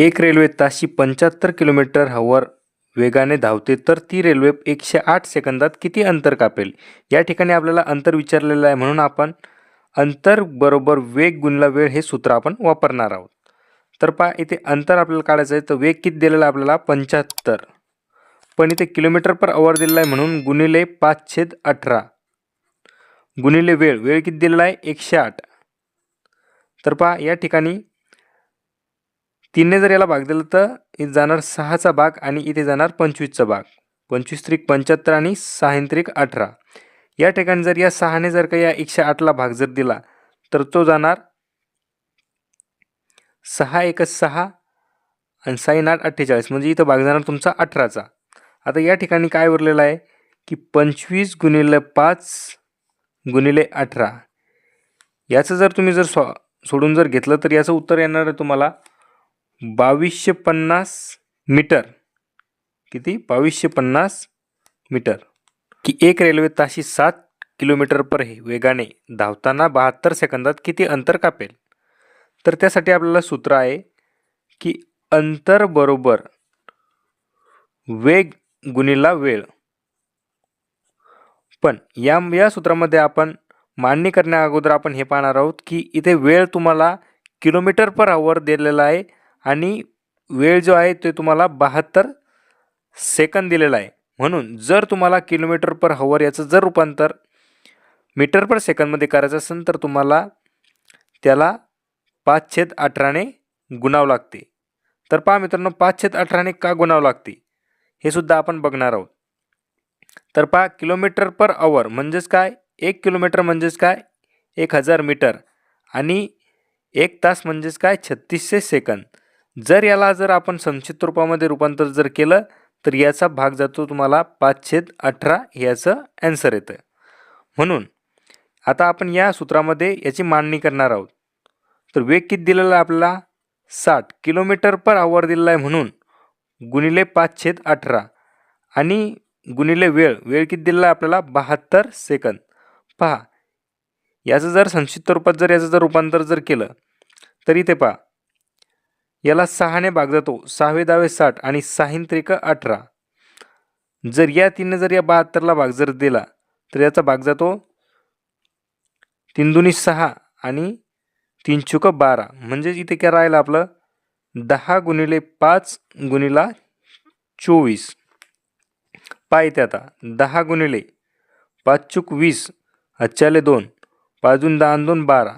एक रेल्वे ताशी पंच्याहत्तर किलोमीटर हवर वेगाने धावते तर ती रेल्वे एकशे आठ सेकंदात किती अंतर कापेल? या ठिकाणी आपल्याला अंतर विचारलेलं आहे म्हणून आपण अंतर बरोबर वेग गुणला वेळ हे सूत्र आपण वापरणार आहोत. तर पहा इथे अंतर आपल्याला काढायचं आहे तर वेग किती दिलेला आहे आपल्याला? पंच्याहत्तर. पण इथे किलोमीटर पर आवर दिलेला आहे म्हणून गुणिले पाच छेद अठरा. गुणिले वेळ वेळ किती दिलेला आहे? एकशे आठ. तर पहा या ठिकाणी तीनने जर याला भाग दिला तर इथे जाणार सहाचा भाग आणि इथे जाणार पंचवीसचा भाग. पंचवीस त्रिक पंच्याहत्तर आणि सहा त्रिक अठरा. या ठिकाणी जर या सहाने जर का या एकशे आठला भाग जर दिला तर तो जाणार सहा एक सहा आणि साईन आठ अठ्ठेचाळीस. म्हणजे इथं भाग जाणार तुमचा अठराचा. आता या ठिकाणी काय उरलेलं आहे की पंचवीस गुणिले पाच गुणिले अठरा. याचं जर तुम्ही जर सो सोडून जर घेतलं तर याचं उत्तर येणार आहे तुम्हाला बावीसशे पन्नास मीटर. किती? बावीसशे पन्नास मीटर. की एक रेल्वे ताशी सात किलोमीटर पर हे वेगाने धावताना बहात्तर सेकंदात किती अंतर कापेल? तर त्यासाठी आपल्याला सूत्र आहे की अंतर बरोबर वेग गुणिला वेळ. पण या या सूत्रामध्ये आपण मांडणी करण्या अगोदर आपण हे पाहणार आहोत की इथे वेळ तुम्हाला किलोमीटर पर आवर दिलेला आहे. आणि वेळ जो आहे तो तुम्हाला बहात्तर सेकंद दिलेला आहे. म्हणून जर तुम्हाला किलोमीटर पर हवर याचं जर रूपांतर मीटर पर सेकंदमध्ये करायचं असेल तर तुम्हाला त्याला पाच छेद अठराने गुणावं लागते. तर पहा मित्रांनो पाच छेद अठराने का गुणावं लागते? हे सुद्धा आपण बघणार आहोत. तर पहा किलोमीटर पर अवर म्हणजेच काय? एक किलोमीटर म्हणजेच काय? एक हजार मीटर. आणि एक तास म्हणजेच काय? छत्तीसशे सेकंद. जर याला जर आपण संक्षिप्त रूपामध्ये रूपांतर जर केलं तर याचा भाग जातो तुम्हाला पाच छेद अठरा याचं ॲन्सर येतं. म्हणून आता आपण या सूत्रामध्ये याची मांडणी करणार आहोत. तर वेग किती दिलेला आहे आपल्याला? साठ. किलोमीटर पर आवर दिलेला आहे म्हणून गुणिले पाच छेद अठरा आणि गुणिले वेळ. वेळ किती दिलेला आहे आपल्याला? बहात्तर सेकंद. पहा याचं जर संक्षिप्त रूपात जर याचं जर रूपांतर जर केलं तर इथे पहा याला सहाने भाग जातो सहावे दहावे साठ आणि साहीन त्रिक अठरा. जर या तीनने जर या बहात्तरला भाग जर दिला तर याचा भाग जातो तीन दुनी सहा आणि तीन चुक बारा. म्हणजे इथे काय राहिलं आपलं? दहा गुणिले पाच गुणिला चोवीस. पा आता. दहा गुणिले पाच चुक वीस. अच्छाले दोन. पाचून दहा दोन बारा.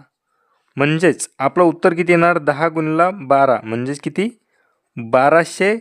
म्हणजेच आपलं उत्तर किती येणार? दहा गुणिला बारा. म्हणजेच किती? बाराशे